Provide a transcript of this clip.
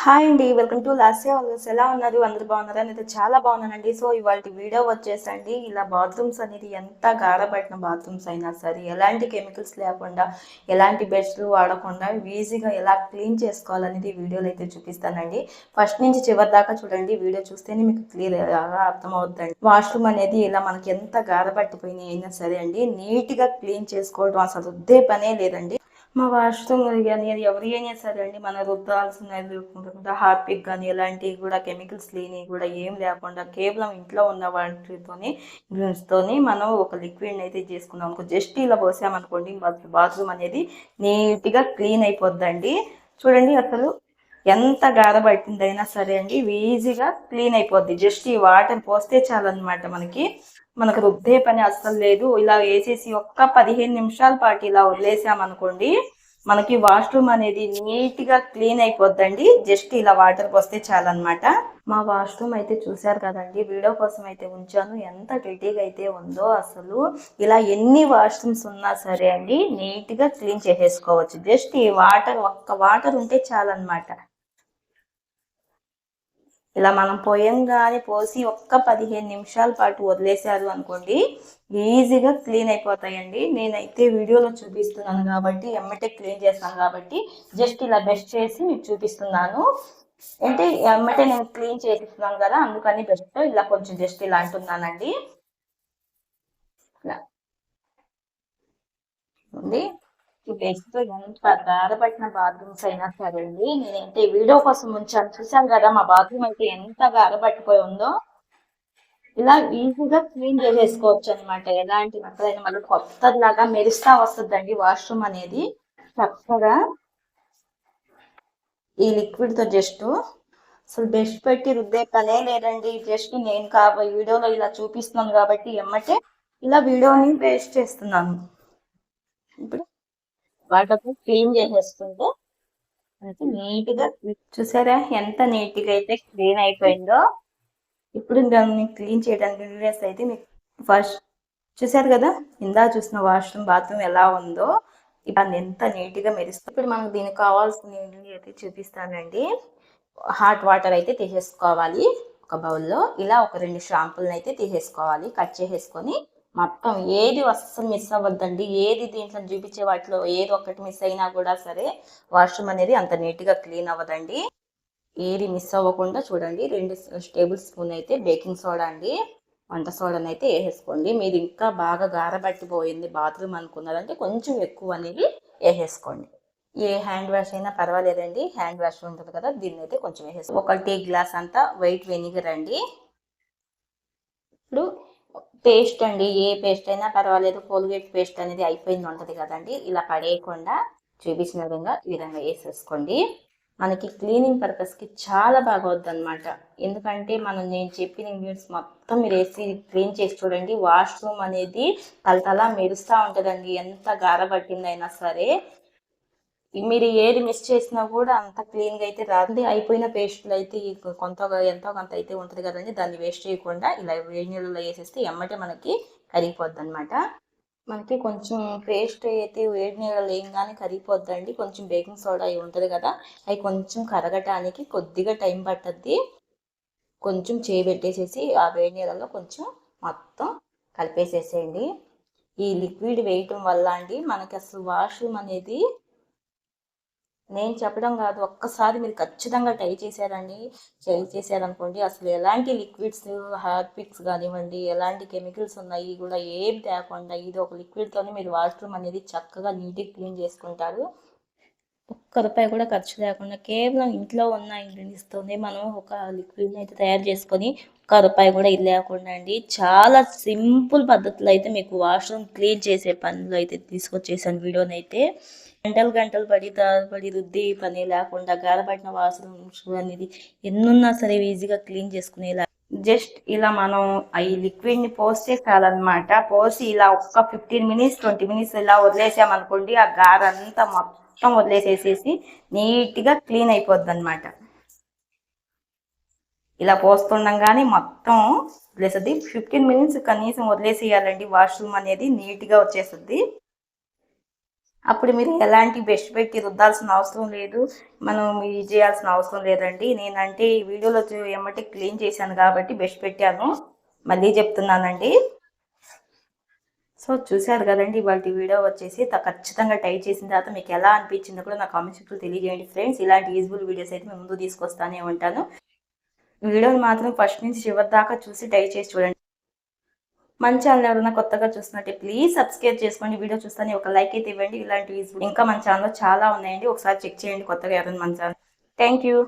Hi అండి welcome to Lasya always ఎలా ఉన్నారు? అందరు బాగున్నారా? నేను చాలా బాగున్నానండి. సో ఇవాళ వీడియో వచ్చేసండి. ఇలా బాత్రూమ్స్ అనేది ఎంత గాఢపడిన బాత్రూమ్స్ అయినా సరే ఎలాంటి కెమికల్స్ లేకుండా ఎలాంటి బెడ్స్లు వాడకుండా ఈజీగా ఎలా క్లీన్ చేసుకోవాలనేది వీడియోలో అయితే చూపిస్తానండి. ఫస్ట్ నుంచి చివరి దాకా చూడండి. వీడియో చూస్తేనే మీకు క్లియర్గా అర్థమవుతుందండి వాష్రూమ్ అనేది ఇలా మనకి ఎంత గాఢపట్టిపోయినాయి అయినా సరే అండి నీట్గా క్లీన్ చేసుకోవడం అసలు వద్దే పనే లేదండి. మా వాష్రూమ్ కానీ అది ఎవరు అయినా సరే అండి మన రుద్దాల్సినది లేకుండా హార్పిక్ కానీ ఎలాంటివి కూడా కెమికల్స్ లేని కూడా ఏం లేకుండా కేవలం ఇంట్లో ఉన్న వాటితోని తోని మనం ఒక లిక్విడ్ అయితే చేసుకున్నాం. అనుకో జస్ట్ ఇలా పోసామనుకోండి బాత్రూమ్ అనేది నీట్గా క్లీన్ అయిపోద్దండి. చూడండి అసలు ఎంత గారబట్టిందైనా సరే అండి ఈజీగా క్లీన్ అయిపోద్ది. జస్ట్ ఈ వాటర్ పోస్తే చాలన్నమాట మనకి. మనకు రుద్దే పని అస్సలు లేదు. ఇలా వేసేసి ఒక్క పదిహేను నిమిషాల పాటు ఇలా వదిలేసామనుకోండి మనకి వాష్రూమ్ అనేది నీట్గా క్లీన్ అయిపోద్దండి. జస్ట్ ఇలా వాటర్ పోస్తే చాలన్నమాట. మా వాష్రూమ్ అయితే చూసారు కదండి వీడియో కోసం అయితే ఉంచాను. ఎంత గట్టిగా అయితే ఉందో అసలు. ఇలా ఎన్ని వాష్రూమ్స్ ఉన్నా సరే అండి నీట్గా క్లీన్ చేసేసుకోవచ్చు. జస్ట్ ఈ వాటర్ ఒక్క వాటర్ ఉంటే చాలన్నమాట. ఇలా మనం పొయ్యంగానే పోసి ఒక్క పదిహేను నిమిషాల పాటు వదిలేశారు అనుకోండి ఈజీగా క్లీన్ అయిపోతాయండి. నేనైతే వీడియోలో చూపిస్తున్నాను కాబట్టి ఎమ్మటే క్లీన్ చేస్తాను కాబట్టి జస్ట్ ఇలా బెస్ట్ చేసి మీకు చూపిస్తున్నాను. అంటే ఎమ్మటే నేను క్లీన్ చేసిస్తున్నాను కదా అందుకని బెస్ట్ ఇలా కొంచెం జస్ట్ ఇలా అంటున్నానండి. ఇలా. ఉంది. బెస్ట్ ఎంత బాధపడిన బాత్రూమ్స్ అయినా సరే అండి నేనైతే వీడియో కోసం ఉంచాను. చూసాను కదా మా బాత్రూమ్ అయితే ఎంత గారపట్టిపోయి ఉందో. ఇలా ఈజీగా క్లీన్ చేసేసుకోవచ్చు అనమాట ఎలాంటి ఎక్కడైనా మళ్ళీ కొత్తలాగా మెరుస్తా వస్తుందండి వాష్రూమ్ అనేది. చక్కగా ఈ లిక్విడ్తో జస్ట్ అసలు బెస్ట్ పెట్టి రుద్దే పనే లేదండి. జస్ట్ నేను కాబోయే వీడియోలో ఇలా చూపిస్తున్నాను కాబట్టి ఎమ్మటే ఇలా వీడియోని వేస్ట్ చేస్తున్నాను. ఇప్పుడు వాటర్తో క్లీన్ చేసేస్తుంటే మనకి నీట్గా చూసారా ఎంత నీట్గా అయితే క్లీన్ అయిపోయిందో. ఇప్పుడు దాన్ని క్లీన్ చేయడానికి ఇంగ్రీడియంట్స్ అయితే మీకు ఫస్ట్ చూసారు కదా ఇందా చూసిన వాష్రూమ్ బాత్రూమ్ ఎలా ఉందో. ఇప్పుడు ఎంత నీట్గా మెరుస్తుంది ఇప్పుడు మనకు దీనికి కావాల్సిన ఇంగ్రీడియంట్ అయితే చూపిస్తానండి. హాట్ వాటర్ అయితే తీసేసుకోవాలి ఒక బౌల్లో. ఇలా ఒక రెండు షాంపులను అయితే తీసేసుకోవాలి కట్ చేసేసుకొని మొత్తం ఏది అస్సలు మిస్ అవ్వద్దండి. ఏది దీంట్లో చూపించే వాటిలో ఏది ఒక్కటి మిస్ అయినా కూడా సరే వాష్రూమ్ అనేది అంత నీట్గా క్లీన్ అవ్వదండి. ఏది మిస్ అవ్వకుండా చూడండి. రెండు టేబుల్ స్పూన్ అయితే బేకింగ్ సోడా అండి. వంట సోడాని అయితే వేసేసుకోండి మీరు ఇంకా బాగా గారబట్టిపోయింది బాత్రూమ్ అనుకున్నారంటే కొంచెం ఎక్కువ అనేది వేసేసుకోండి ఏ హ్యాండ్ వాష్ అయినా పర్వాలేదండి. హ్యాండ్ వాష్ ఉంటుంది కదా దీన్ని అయితే కొంచెం వేసేసుకోండి ఒక టీ గ్లాస్ అంతా వైట్ వెనిగర్ అండి. పేస్ట్ అండి ఏ పేస్ట్ అయినా పర్వాలేదు కోల్గేట్ పేస్ట్ అనేది అయిపోయింది ఉంటుంది కదండి. ఇలా పడేయకుండా చూపించిన విధంగా ఈ విధంగా వేసేసుకోండి. మనకి క్లీనింగ్ పర్పస్కి చాలా బాగా అవుద్ది అనమాట ఎందుకంటే మనం నేను చెప్పిన ఇంగ్రీడియంట్స్ మొత్తం మీరు వేసి క్లీన్ చేసి చూడండి. వాష్రూమ్ అనేది తలతలా మెరుస్తూ ఉంటుందండి. ఎంత గారబట్టిందైనా సరే మీరు ఏది మిస్ చేసినా కూడా అంత క్లీన్గా అయితే రాదు అయిపోయిన పేస్ట్లు అయితే కొంత ఎంతో కొంత అయితే ఉంటుంది కదండి. దాన్ని వేస్ట్ చేయకుండా ఇలా వేడి నీళ్ళలో వేసేస్తే ఎమ్మటే మనకి కరిగిపోద్ది అనమాట మనకి కొంచెం పేస్ట్ అయితే వేడి నీళ్ళలో వేయగానే కరిగిపోద్దండి. కొంచెం బేకింగ్ సోడా అవి ఉంటుంది కదా అవి కొంచెం కరగటానికి కొద్దిగా టైం పట్టద్ది. కొంచెం చేయబెట్టేసేసి ఆ వేడి నీళ్ళలో కొంచెం మొత్తం కలిపేసేసేయండి. ఈ లిక్విడ్ వేయటం వల్ల అండి మనకి అసలు వాష్రూమ్ అనేది నేను చెప్పడం కాదు ఒక్కసారి మీరు ఖచ్చితంగా ట్రై చేశారండి. ట్రై చేశారనుకోండి అసలు ఎలాంటి లిక్విడ్స్ హార్పిక్స్ కానివ్వండి ఎలాంటి కెమికల్స్ ఉన్నాయి కూడా ఏం తేకుండా ఇది ఒక లిక్విడ్తోనే మీరు వాష్రూమ్ అనేది చక్కగా నీట్గా క్లీన్ చేసుకుంటారు. ఒక్క రూపాయి కూడా ఖర్చు లేకుండా కేవలం ఇంట్లో ఉన్న ఇంగ్రీడియంట్స్తోనే మనం ఒక లిక్విడ్ని అయితే తయారు చేసుకొని ఒక్క రూపాయి కూడా ఇది లేకుండా అండి. చాలా సింపుల్ పద్ధతిలో అయితే మీకు వాష్రూమ్ క్లీన్ చేసే పనులు అయితే తీసుకొచ్చేసాను వీడియోని అయితే గంటలు గంటలు పడి పడి రుద్ది పని లేకుండా గారపడిన వాష్రూమ్స్ అనేది ఎన్నున్నా సరే ఈజీగా క్లీన్ చేసుకునేలా. జస్ట్ ఇలా మనం ఈ లిక్విడ్ని పోస్తే చాలన్నమాట. పోసి ఇలా ఒక్క ఫిఫ్టీన్ మినిట్స్ ట్వంటీ మినిట్స్ ఇలా వదిలేసామనుకోండి ఆ గారంతా మొత్తం వదిలేసేసేసి నీట్గా క్లీన్ అయిపోద్ది అనమాట ఇలా పోస్తుండగానే మొత్తం వదిలేస్తుంది ఫిఫ్టీన్ మినిట్స్ కనీసం వదిలేసేయాలండి. వాష్రూమ్ అనేది నీట్గా వచ్చేస్తుంది అప్పుడు మీరు ఎలాంటి బెస్ట్ పెట్టి రుద్దాల్సిన అవసరం లేదు. మనం ఇది చేయాల్సిన అవసరం లేదండి. నేనంటే ఈ వీడియోలో ఏమంటే క్లీన్ చేశాను కాబట్టి బెస్ట్ పెట్టాను. మళ్ళీ చెప్తున్నానండి. సో చూశారు కదండి ఇవాళ వీడియో వచ్చేసి ఖచ్చితంగా టై చేసిన తర్వాత మీకు ఎలా అనిపించిందో కూడా నా కామెంట్ సెక్షన్లో తెలియజేయండి ఫ్రెండ్స్. ఇలాంటి యూజ్ఫుల్ వీడియోస్ అయితే మేము ముందు తీసుకొస్తానే ఉంటాను. వీడియోని మాత్రం ఫస్ట్ నుంచి చివరి దాకా చూసి టై చేసి చూడండి. మన ఛానల్ ఎవరైనా కొత్తగా చూస్తున్నట్టే ప్లీజ్ సబ్స్క్రైబ్ చేసుకోండి. వీడియో చూస్తానే ఒక లైక్ అయితే ఇవ్వండి. ఇలాంటి ఇంకా మన ఛానల్లో చాలా ఉన్నాయండి. ఒకసారి చెక్ చేయండి కొత్తగా ఎవరైనా మన ఛానల్. Thank you.